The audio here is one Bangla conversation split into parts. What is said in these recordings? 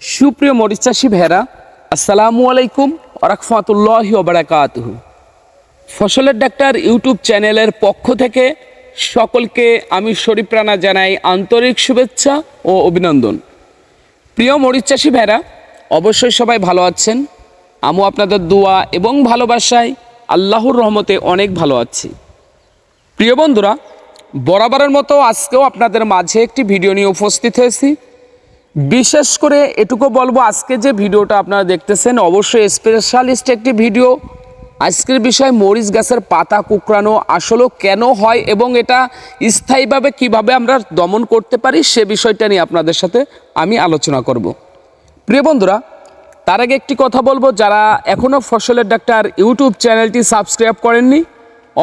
সুপ্রিয় মরিচ চাষি ভেড়া আসসালামু আলাইকুম আরাকফাতুল্লাহ ওবরাকাতুহ ফসলের ডাক্তার ইউটিউব চ্যানেলের পক্ষ থেকে সকলকে আমি শরীফ রানা জানাই আন্তরিক শুভেচ্ছা ও অভিনন্দন। প্রিয় মরিচ চাষি ভেড়া অবশ্যই সবাই ভালো আছেন। আমিও আপনাদের দোয়া এবং ভালোবাসায় আল্লাহর রহমতে অনেক ভালো আছি। প্রিয় বন্ধুরা, বরাবরের মতো আজকেও আপনাদের মাঝে একটি ভিডিও নিয়ে উপস্থিত হয়েছি। বিশেষ করে এটুকু বলব, আজকে যে ভিডিওটা আপনারা দেখতেছেন, অবশ্যই স্পেশালিস্ট একটি ভিডিও। আজকের বিষয় মরিচ গাছের পাতা কুকরানো আসলেও কেন হয় এবং এটা স্থায়ীভাবে কীভাবে আমরা দমন করতে পারি সে বিষয়টা নিয়ে আপনাদের সাথে আমি আলোচনা করব। প্রিয় বন্ধুরা, তার আগে একটি কথা বলব, যারা এখনও ফসলের ডাক্তার ইউটিউব চ্যানেলটি সাবস্ক্রাইব করেননি,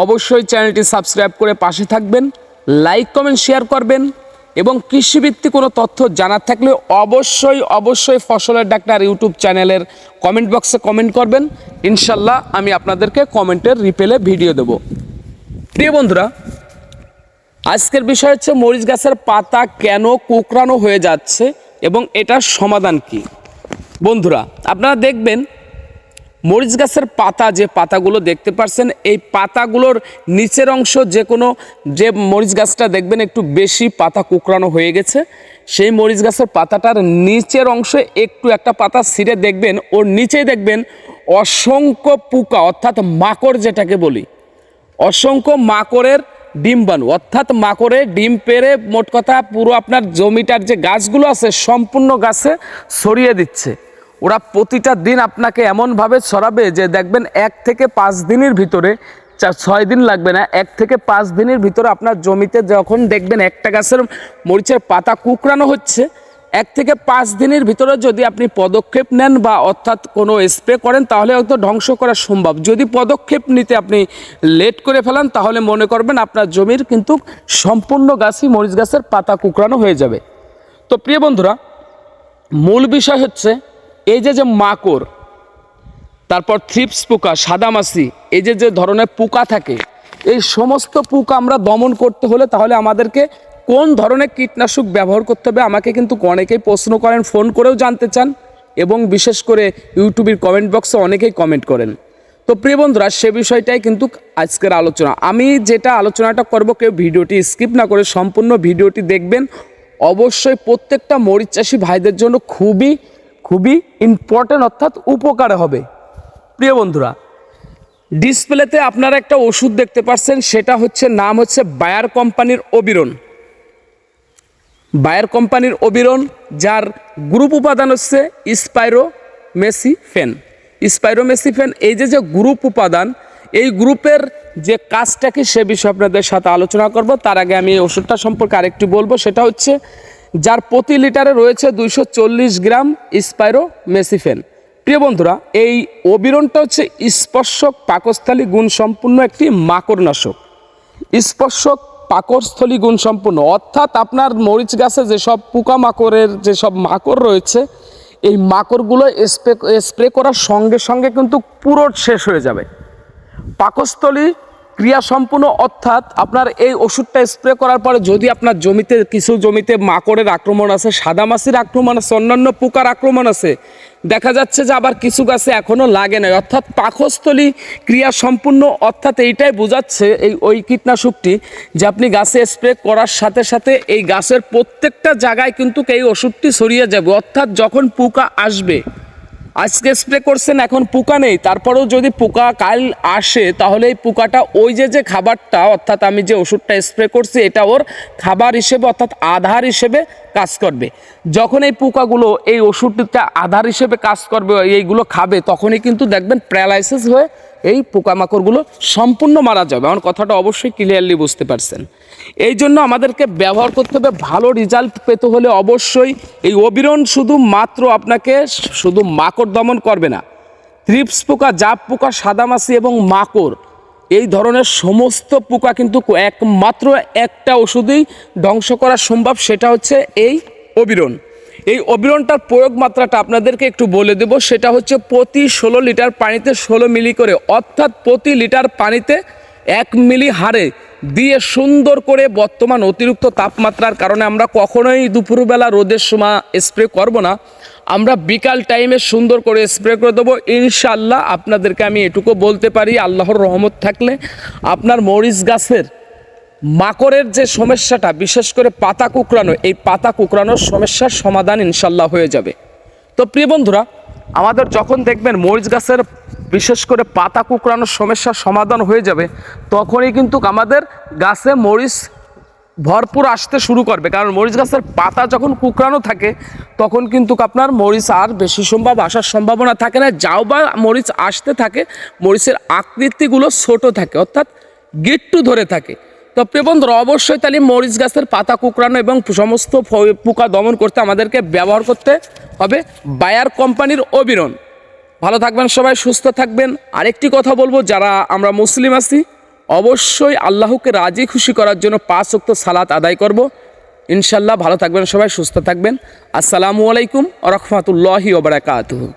অবশ্যই চ্যানেলটি সাবস্ক্রাইব করে পাশে থাকবেন, লাইক, কমেন্ট শেয়ার করবেন। এবং কৃষিভিত্তিক কোনো তথ্য জানার থাকলে অবশ্যই অবশ্যই ফসলের ডাক্তার ইউটিউব চ্যানেলের কমেন্ট বক্সে কমেন্ট করবেন। ইনশাল্লাহ আমি আপনাদেরকে কমেন্টের রিপেলে ভিডিও দেব। প্রিয় বন্ধুরা, আজকের বিষয় হচ্ছে মরিচ গাছের পাতা কেন কোকড়ানো হয়ে যাচ্ছে এবং এটার সমাধান কি? বন্ধুরা, আপনারা দেখবেন মরিচ গাছের পাতা, যে পাতাগুলো দেখতে পারছেন, এই পাতাগুলোর নিচের অংশ যে কোনো যে মরিচ গাছটা দেখবেন একটু বেশি পাতা কুকরানো হয়ে গেছে, সেই মরিচ গাছের পাতাটার নিচের অংশে একটু একটা পাতা ছিঁড়ে দেখবেন, ওর নিচেই দেখবেন অসংখ্য পোকা, অর্থাৎ মাকড় যেটাকে বলি। অসংখ্য মাকড়ের ডিম্বাণু অর্থাৎ মাকড়ে ডিম পেড়ে মোট কথা পুরো আপনার জমিটার যে গাছগুলো আছে, সম্পূর্ণ গাছে ছড়িয়ে দিচ্ছে। ওরা প্রতিটা দিন আপনাকে এমনভাবে ছড়াবে যে দেখবেন এক থেকে পাঁচ দিনের ভিতরে, চার, ছয় দিন লাগবে না, এক থেকে পাঁচ দিনের ভিতরে আপনার জমিতে যখন দেখবেন একটা গাছের মরিচের পাতা কুকরানো হচ্ছে, এক থেকে পাঁচ দিনের ভিতরে যদি আপনি পদক্ষেপ নেন বা অর্থাৎ কোনো স্প্রে করেন, তাহলে হয়তো ধ্বংস করা সম্ভব। যদি পদক্ষেপ নিতে আপনি লেট করে ফেলান, তাহলে মনে করবেন আপনার জমির কিন্তু সম্পূর্ণ গাছই মরিচ গাছের পাতা কুকরানো হয়ে যাবে। তো প্রিয় বন্ধুরা, মূল বিষয় হচ্ছে এই যে যে মাকড়, তারপর থ্রিপস পোকা, সাদামাছি, এই যে যে ধরনের পোকা থাকে, এই সমস্ত পোকা আমরা দমন করতে হলে তাহলে আমাদেরকে কোন ধরনের কীটনাশক ব্যবহার করতে হবে? আমাকে কিন্তু অনেকেই প্রশ্ন করেন, ফোন করেও জানতে চান এবং বিশেষ করে ইউটিউবের কমেন্ট বক্সে অনেকেই কমেন্ট করেন। তো প্রিয় বন্ধুরা, সে বিষয়টাই কিন্তু আজকের আলোচনা। আমি যেটা আলোচনাটা করব, কেউ ভিডিওটি স্কিপ না করে সম্পূর্ণ ভিডিওটি দেখবেন। অবশ্যই প্রত্যেকটা মরিচ চাষি ভাইদের জন্য খুবই খুবই ইম্পর্ট্যান্ট অর্থাৎ উপকার হবে। প্রিয় বন্ধুরা ডিসপ্লেতে আপনারা একটা ওষুধ দেখতে পাচ্ছেন সেটা হচ্ছে নাম হচ্ছে বায়ার কোম্পানির অবিরন। বায়ার কোম্পানির অবিরন, যার গ্রুপ উপাদান হচ্ছে স্পাইরো মেসিফেন স্পাইরো মেসিফেন এই যে যে গ্রুপ উপাদান, এই গ্রুপের যে কাজটা কি, সে বিষয়ে আপনাদের সাথে আলোচনা করব। তার আগে আমি এই ওষুধটা সম্পর্কে আরেকটি বলব, সেটা হচ্ছে যার প্রতি লিটারে রয়েছে দুইশো গ্রাম স্পাইরো মেসিফেন। প্রিয় বন্ধুরা, এই অবিরনটা হচ্ছে স্পর্শক পাকস্থলী গুণসম্পন্ন একটি মাকড়নাশক। স্পর্শক পাকস্থলী গুণ সম্পূর্ণ অর্থাৎ আপনার মরিচ গাছে যেসব পোকামাকড়ের যেসব মাকড় রয়েছে, এই মাকড়গুলো স্প্রে স্প্রে করার সঙ্গে সঙ্গে কিন্তু পুরো শেষ হয়ে যাবে। পাকস্থলী ক্রিয়া সম্পূর্ণ অর্থাৎ আপনার এই ওষুধটা স্প্রে করার পরে যদি আপনার জমিতে, কিছু জমিতে মাকড়ের আক্রমণ আছে সাদামাছির আক্রমণ আছে, অন্যান্য পোকার আক্রমণ আছে, দেখা যাচ্ছে যে আবার কিছু গাছে এখনও লাগে নাই। অর্থাৎ পাকস্থলী ক্রিয়া সম্পূর্ণ অর্থাৎ এইটাই বোঝাচ্ছে এই, ওই কীটনাশকটি যে আপনি গাছে স্প্রে করার সাথে সাথে এই গাছের প্রত্যেকটা জায়গায় কিন্তু এই ওষুধটি ছড়িয়ে যাবে। অর্থাৎ যখন পোকা আসবে আজকে স্প্রে করছেন, এখন পোকা নেই। তারপরেও যদি পোকা কাল আসে, তাহলে এই পোকাটা ওই যে যে খাবারটা, অর্থাৎ আমি যে ওষুধটা স্প্রে করছি, এটা ওর খাবার হিসেবে, অর্থাৎ আধার হিসেবে কাজ করবে। যখন এই পোকাগুলো, এই ওষুধটা আধার হিসেবে কাজ করবে, এইগুলো খাবে, তখনই কিন্তু দেখবেন প্যারালাইসিস হয়ে এই পোকামাকড়গুলো সম্পূর্ণ মারা যাবে। আমার কথাটা অবশ্যই ক্লিয়ারলি বুঝতে পারছেন। এই জন্য আমাদেরকে ব্যবহার করতে হবে, ভালো রেজাল্ট পেতে হলে অবশ্যই এই অবিরণ শুধু মাত্র আপনাকে শুধু মাকড় দমন করবে না ত্রিপস পোকা, জাপ পোকা, সাদামাছি এবং মাকড়, এই ধরনের সমস্ত পোকা কিন্তু একমাত্র একটা ওষুধেই ধ্বংস করা সম্ভব, সেটা হচ্ছে এই অবিরণ। এই অবিরণটার প্রয়োগ মাত্রাটা আপনাদেরকে একটু বলে দেব। সেটা হচ্ছে প্রতি ষোলো লিটার পানিতে ষোলো মিলি করে, অর্থাৎ প্রতি লিটার পানিতে এক মিলি হারে দিয়ে সুন্দর করে বর্তমান অতিরিক্ত তাপমাত্রার কারণে আমরা কখনোই দুপুরবেলা রোদের সময় স্প্রে করব না। আমরা বিকাল টাইমে সুন্দর করে স্প্রে করে দেবো। ইনশাল্লাহ আপনাদেরকে আমি এটুকু বলতে পারি, আল্লাহর রহমত থাকলে আপনার মরিচ গাছের মাকড়ের যে সমস্যাটা, বিশেষ করে পাতা কুকরানো এই পাতা কুকরানোর সমস্যার সমাধান ইনশাল্লাহ হয়ে যাবে। তো প্রিয় বন্ধুরা, আমাদের যখন দেখবেন মরিচ গাছের বিশেষ করে পাতা কুকরানোর সমস্যার সমাধান হয়ে যাবে, তখনই কিন্তু আমাদের গাছে মরিচ ভরপুর আসতে শুরু করবে। কারণ মরিচ গাছের পাতা যখন কুকরানো থাকে, তখন কিন্তু আপনার মরিচ আর বেশি সম্ভব আসার সম্ভাবনা থাকে না। যাও বা মরিচ আসতে থাকে, মরিচের আকৃতিগুলো ছোট থাকে, অর্থাৎ গিট্টু ধরে থাকে। তো প্রিয় বন্ধুরা, অবশ্যই তাহলে মরিচ গাছের পাতা কুকরানো এবং সমস্ত পোকা দমন করতে আমাদেরকে ব্যবহার করতে হবে বায়ার কোম্পানির অবিরন। ভালো থাকবেন সবাই, সুস্থ থাকবেন। আরেকটি কথা বলব, যারা আমরা মুসলিম আছি, অবশ্যই আল্লাহকে রাজি খুশি করার জন্য পাঁচ ওয়াক্ত সালাত আদায় করব। ইনশাল্লাহ ভালো থাকবেন সবাই, সুস্থ থাকবেন। আসসালামু আলাইকুম রহমতুল্লাহি ওবরাকাতুহু